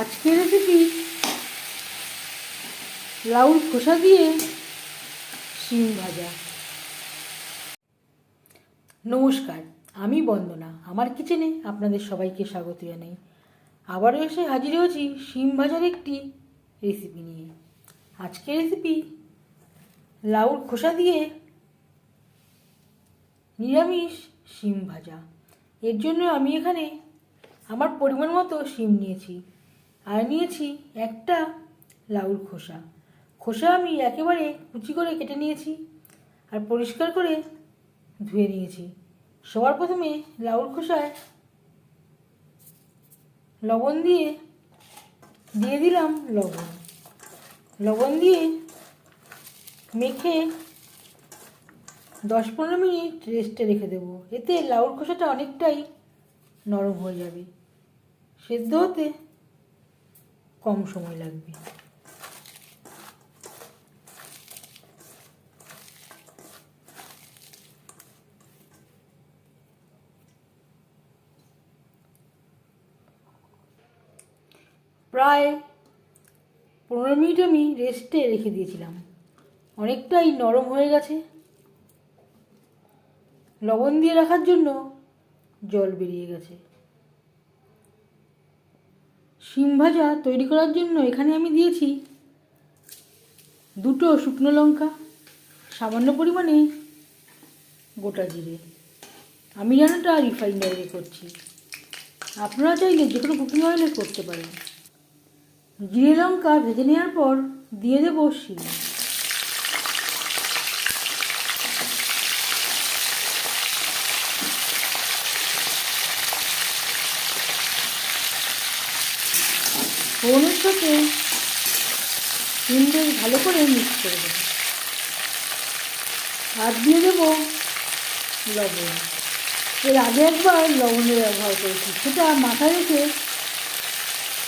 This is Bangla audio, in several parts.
আজকের রেসিপি লাউর খোসা দিয়ে শিম ভাজা। নমস্কার, আমি বন্দনা, আমার কিচেনে আপনাদের সবাইকে স্বাগত জানাই। আবারও এসে হাজির হয়েছি শিম ভাজার একটি রেসিপি নিয়ে। আজকের রেসিপি লাউর খোসা দিয়ে নিরামিষ শিম ভাজা। এর জন্য আমি এখানে আমার পরিমাণ মতো শিম নিয়েছি। আর নিয়েছি একটা লাউর খোসা। খোসা আমি একেবারে কুচি করে কেটে নিয়েছি আর পরিষ্কার করে ধুয়ে নিয়েছি। সবার প্রথমে লাউর খোসায় লবণ দিয়ে দিয়ে দিলাম লবণ। লবণ দিয়ে মেখে দশ পনেরো মিনিট রেস্টে রেখে দেবো। এতে লাউর খোসাটা অনেকটাই নরম হয়ে যাবে। সেদ্ধ হতে কম সময় লাগবে। প্রায় পনেরো মিনিট আমি রেস্টে রেখে দিয়েছিলাম। অনেকটাই নরম হয়ে গেছে। লবণ দিয়ে রাখার জন্য জল বেরিয়ে গেছে। শিম ভাজা তৈরি করার জন্য এখানে আমি দিয়েছি দুটো শুকনো লঙ্কা, সামান্য পরিমাণে গোটা জিরে। আমি রান্নাটা রিফাইন্ড অয়েলে করছি। আপনারা চাইলে যে কোনো কুকিং অয়েলে করতে পারেন। জিরে লঙ্কা ভেজে নেওয়ার পর দিয়ে দেবো শিম। সাথে শিম বেশ ভালো করে মিক্স করে দেবো। আর দিয়ে দেবো লবণ। এর আগে একবার লবণের ব্যবহার করেছি। সেটা মাথায় রেখে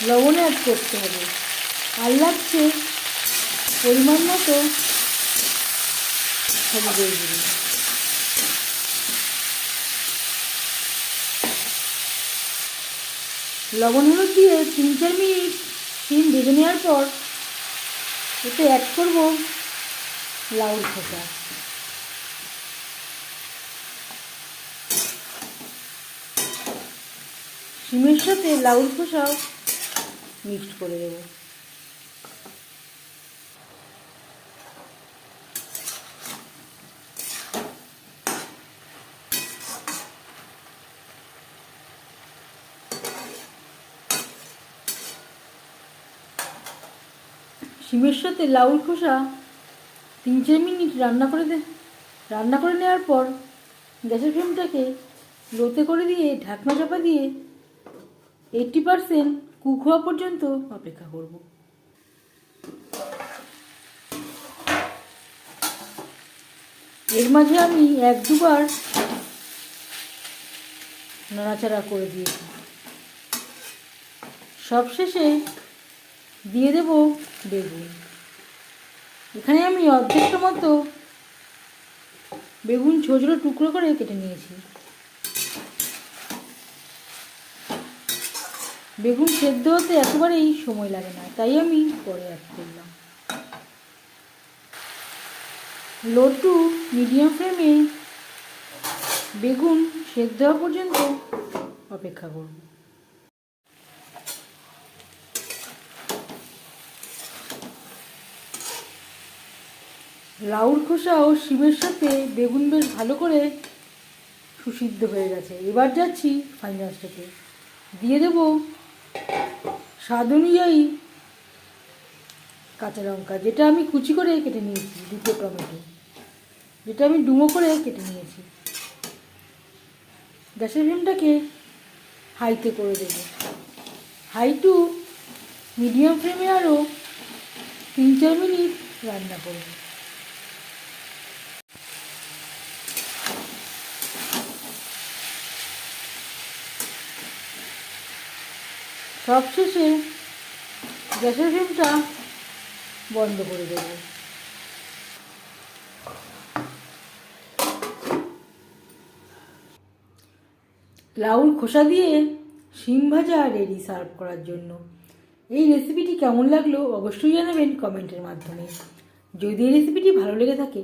লবণ অ্যাড করতে হবে। আর লাগছে পরিমাণ মতো লবণ হলুদ দিয়ে তিন চার মিনিট শিম ভেজে নেওয়ার পর এতে অ্যাড করব লাউর খোসা। সিমের সাথে লাউর খোসাও মিক্সড করে দেবো। শিমের সাথে লাউর খোসা তিন চার মিনিট রান্না করে দে। রান্না করে নেওয়ার পর গ্যাসের ফ্লেমটাকে লোতে করে দিয়ে, ঢাকনা চাপা দিয়ে এইটটি পারসেন্ট কুক হওয়া পর্যন্ত অপেক্ষা করব। এর মাঝে আমি এক দুবার নাড়াচাড়া করে দিয়েছি। সবশেষে দিয়ে দেব বেগুন এখানে আমি অর্ধেকটা মতো বেগুন ছোটো ছোটো টুকরো করে কেটে নিয়েছি। বেগুন সেদ্ধ হতে একেবারেই সময় লাগে না, তাই আমি পরে অ্যাড করলাম। লো টু মিডিয়াম ফ্লেমে বেগুন সেদ্ধ হওয়া পর্যন্ত অপেক্ষা করব। লাউর খোসা ও শিমের সাথে বেগুন বেশ ভালো করে সুসিদ্ধ হয়ে গেছে। এবার যাচ্ছি ফাইনাল স্টেপে দিয়ে দেব স্বাদ অনুযায়ী কাঁচা লঙ্কা, যেটা আমি কুচি করে কেটে নিয়েছি, দুটো টমেটো। যেটা আমি ডুমো করে কেটে নিয়েছি। গ্যাসের ফ্লেমটাকে হাইতে করে দেব। হাই টু মিডিয়াম ফ্লেমে আরও তিন চার মিনিট রান্না করব। সবশেষে গ্যাসের ফ্লেমটা বন্ধ করে দেব। লাউর খোসা দিয়ে শিম ভাজা রেডি সার্ভ করার জন্য। এই রেসিপিটি কেমন লাগল অবশ্যই জানাবেন কমেন্টের মাধ্যমে। যদি এই রেসিপিটি ভালো লেগে থাকে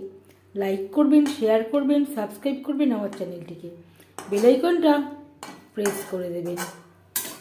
লাইক করবেন শেয়ার করবেন সাবস্ক্রাইব করবেন আমার চ্যানেলটিকে বেলাইকনটা প্রেস করে দেবেন।